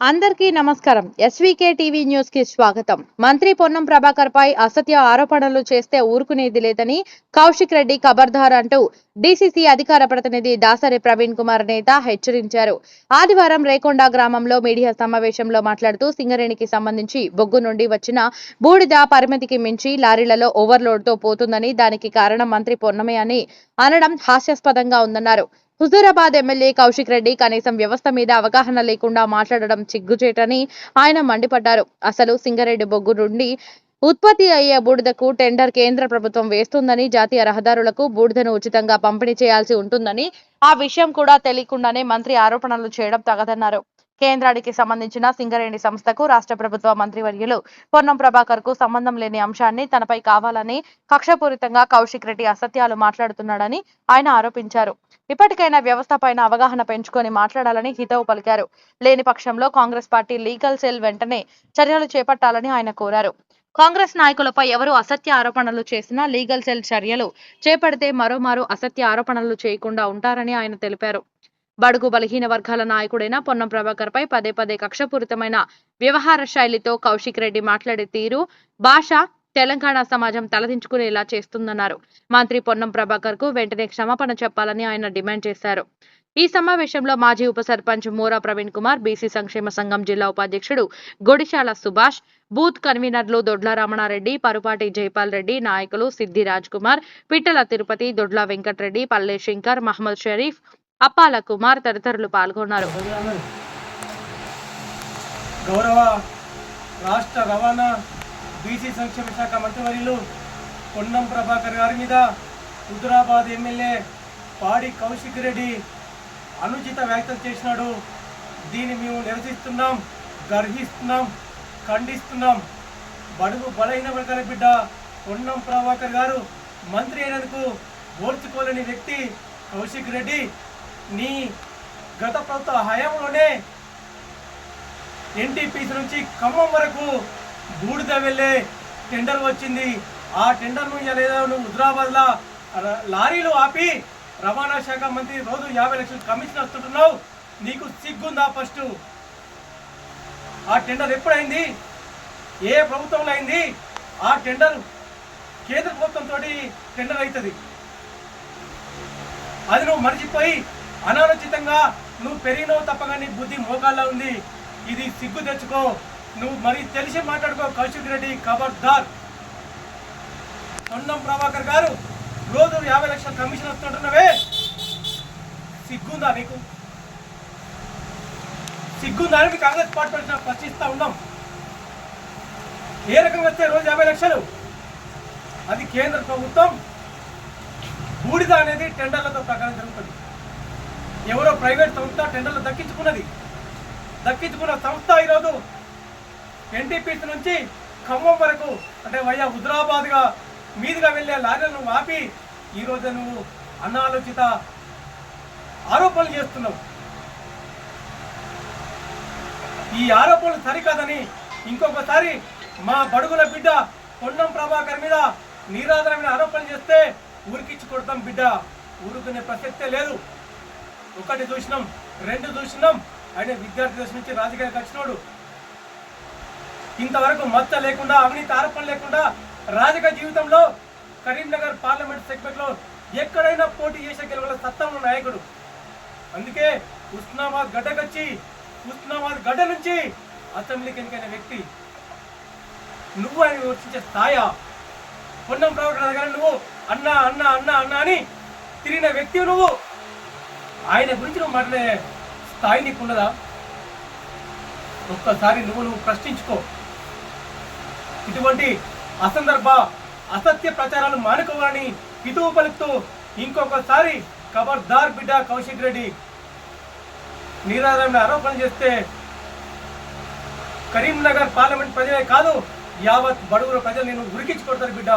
అందరికీ నమస్కారం. SVK TV న్యూస్కి స్వాగతం. మంత్రి పొన్నం ప్రభాకర్ పై అసత్య ఆరోపణలు చేస్తే ఊరుకునేది లేదని కౌశిక్ రెడ్డి ఖబర్దార్ అంటూ డీసీసీ అధికార ప్రతినిధి దాసరి ప్రవీణ్ కుమార్ నేత హెచ్చరించారు. ఆదివారం రేకొండ గ్రామంలో మీడియా సమావేశంలో మాట్లాడుతూ సింగరేణికి సంబంధించి బొగ్గు నుండి వచ్చిన బూడిద పరిమితికి మించి లారీలలో ఓవర్లోడ్తో పోతుందని దానికి కారణం మంత్రి పొన్నమే అని అనడం హాస్యాస్పదంగా ఉందన్నారు. హుజూరాబాద్ ఎమ్మెల్యే కౌశిక్ రెడ్డి కనీసం వ్యవస్థ మీద అవగాహన లేకుండా మాట్లాడడం చిగ్గుచేటని ఆయన మండిపడ్డారు. అసలు సింగరెడ్డి బొగ్గు నుండి ఉత్పత్తి అయ్యే బూడిదకు టెండర్ కేంద్ర ప్రభుత్వం వేస్తుందని జాతీయ రహదారులకు బూడిదను ఉచితంగా పంపిణీ చేయాల్సి ఉంటుందని ఆ విషయం కూడా తెలియకుండానే మంత్రి ఆరోపణలు చేయడం తగదన్నారు. కేంద్రానికి సంబంధించిన సింగరేణి సంస్థకు రాష్ట్ర ప్రభుత్వ మంత్రివర్యులు పొన్నం ప్రభాకర్కు సంబంధం లేని అంశాన్ని తనపై కావాలని కక్షపూరితంగా కౌశిక్ రెడ్డి అసత్యాలు మాట్లాడుతున్నాడని ఆయన ఆరోపించారు. ఇప్పటికైనా వ్యవస్థ పైన అవగాహన పెంచుకొని మాట్లాడాలని హితవు పలికారు. లేని పక్షంలో కాంగ్రెస్ పార్టీ లీగల్ సెల్ వెంటనే చర్యలు చేపట్టాలని ఆయన కోరారు. కాంగ్రెస్ నాయకులపై ఎవరు అసత్య ఆరోపణలు చేసినా లీగల్ సెల్ చర్యలు చేపడితే మరోమారు అసత్య ఆరోపణలు చేయకుండా ఉంటారని ఆయన తెలిపారు. బడుగు బలహీన వర్గాల నాయకుడైన పొన్నం ప్రభాకర్ పై పదే పదే కక్షపూరితమైన వ్యవహార శైలితో కౌశిక్ రెడ్డి మాట్లాడే తీరు భాష తెలంగాణ సమాజం తలదించుకునేలా చేస్తుందన్నారు. మంత్రి పొన్నం ప్రభాకర్కు వెంటనే క్షమాపణ చెప్పాలని ఆయన డిమాండ్ చేశారు. ఈ సమావేశంలో మాజీ ఉప సర్పంచ్ మోరా ప్రవీణ్ కుమార్ బీసీ సంక్షేమ సంఘం జిల్లా ఉపాధ్యక్షుడు గొడిశాల సుభాష్ బూత్ కన్వీనర్లు దొడ్ల రమణారెడ్డి పరుపాటి జైపాల్ రెడ్డి నాయకులు సిద్ధి రాజ్ కుమార్ పిట్టల తిరుపతి దొడ్ల వెంకట్రెడ్డి పల్లె శంకర్ మహమ్మద్ షరీఫ్ అప్పాల కుమార్ తదితరులు పాల్గొన్నారు. గౌరవ రాష్ట్ర రవాణా బీసీ సంక్షేమ శాఖ మంత్రివర్యులు పొన్నం ప్రభాకర్ గారి మీద హుజురాబాద్ ఎమ్మెల్యే పాడి కౌశిక్ రెడ్డి అనుచిత వ్యాఖ్యలు చేసినాడు. దీన్ని మేము నిరసిస్తున్నాం గర్హిస్తున్నాం ఖండిస్తున్నాం. బడుగు బలహీన వర్గాల బిడ్డ పొన్నం ప్రభాకర్ గారు మంత్రి అయినందుకు ఓర్చుకోలేని వ్యక్తి కౌశిక్ రెడ్డి. నీ గత ప్రభుత్వ హయాంలోనే ఎన్టీపీసీ నుంచి ఖమ్మం వరకు బూడిద వెళ్ళే టెండర్ వచ్చింది. ఆ టెండర్ నుంచి లేదా నువ్వు లారీలు ఆపి రవాణా శాఖ మంత్రి రోజు యాభై లక్షలు కమిషన్ వస్తుంటున్నావు నీకు సిగ్గుందా ఫస్ట్? ఆ టెండర్ ఎప్పుడైంది? ఏ ప్రభుత్వంలో అయింది? ఆ టెండర్ కేంద్ర ప్రభుత్వంతో టెండర్ అవుతుంది అది నువ్వు మర్చిపోయి అనాలోచితంగా నువ్వు పెరిగినవు తప్ప కానీ బుద్ధి మోకాల్లో ఉంది. ఇది సిగ్గు తెచ్చుకో. నువ్వు మరి తెలిసి మాట్లాడుకో కౌశిక్ రెడ్డి ఖబర్దార్. పొన్నం ప్రభాకర్ గారు రోజు యాభై లక్షల కమిషన్ వస్తుంటున్నవే. సిగ్గుందా నీకు? సిగ్గుందా అని కాంగ్రెస్ పార్టీ వచ్చిన ప్రశ్నిస్తా ఉన్నాం. ఏ రకంగా వస్తే రోజు యాభై లక్షలు? అది కేంద్ర ప్రభుత్వం. బూడిద అనేది టెండర్లతో ప్రకారం జరుగుతుంది. ఎవరో ప్రైవేట్ సంస్థ టెండర్లు దక్కించుకున్నది. దక్కించుకున్న సంస్థ ఈరోజు ఎన్టీపీసీ నుంచి ఖమ్మం వరకు అంటే వయ్యా హుజరాబాద్గా మీదుగా వెళ్ళే లారీలను ఆపి ఈరోజు నువ్వు అనాలోచిత ఆరోపణలు చేస్తున్నావు. ఈ ఆరోపణలు సరికాదని ఇంకొకసారి మా బడుగుల బిడ్డ పొన్నం ప్రభాకర్ మీద నీరాధారమైన ఆరోపణలు చేస్తే ఊరికిచ్చి కొడతాం బిడ్డ. ఊరుకునే ప్రసక్తే లేదు. ఒకటి చూసినాం రెండు చూసినాం ఆయన విద్యార్థి దశ నుంచి రాజకీయాలకు వచ్చినోడు. ఇంతవరకు మచ్చ లేకుండా అవినీతి ఆరోపణ లేకుండా రాజకీయ జీవితంలో కరీంనగర్ పార్లమెంట్ సెగ్మెంట్లో ఎక్కడైనా పోటీ చేసే గెలవల సత్తా ఉన్న నాయకుడు. అందుకే ఉస్నాబాద్ గడ్డకొచ్చి ఉస్నాబాద్ గడ్డ నుంచి అసెంబ్లీకి ఎన్నికైన వ్యక్తి. నువ్వు ఆయన వర్తించే స్థాయా? పొన్నం ప్రవర్తన నువ్వు అన్న అన్న అన్న అన్న అని తిరిగిన వ్యక్తి నువ్వు. ఆయన గురించి నువ్వు మాట్లాడే స్థాయి నీకు ఉన్నదా ఒక్కసారి నువ్వు నువ్వు ప్రశ్నించుకో. ఇటువంటి అసందర్భ అసత్య ప్రచారాలు మానుకోవాలని హితువు పలుకుతూ ఇంకొకసారి ఖబర్దార్ బిడ్డ కౌశిక్ రెడ్డి నిరాధారమైన ఆరోపణలు చేస్తే కరీంనగర్ పార్లమెంట్ ప్రజలే కాదు యావత్ బడుగుల ప్రజలు నేను ఉరికించి కొడతారు బిడ్డ.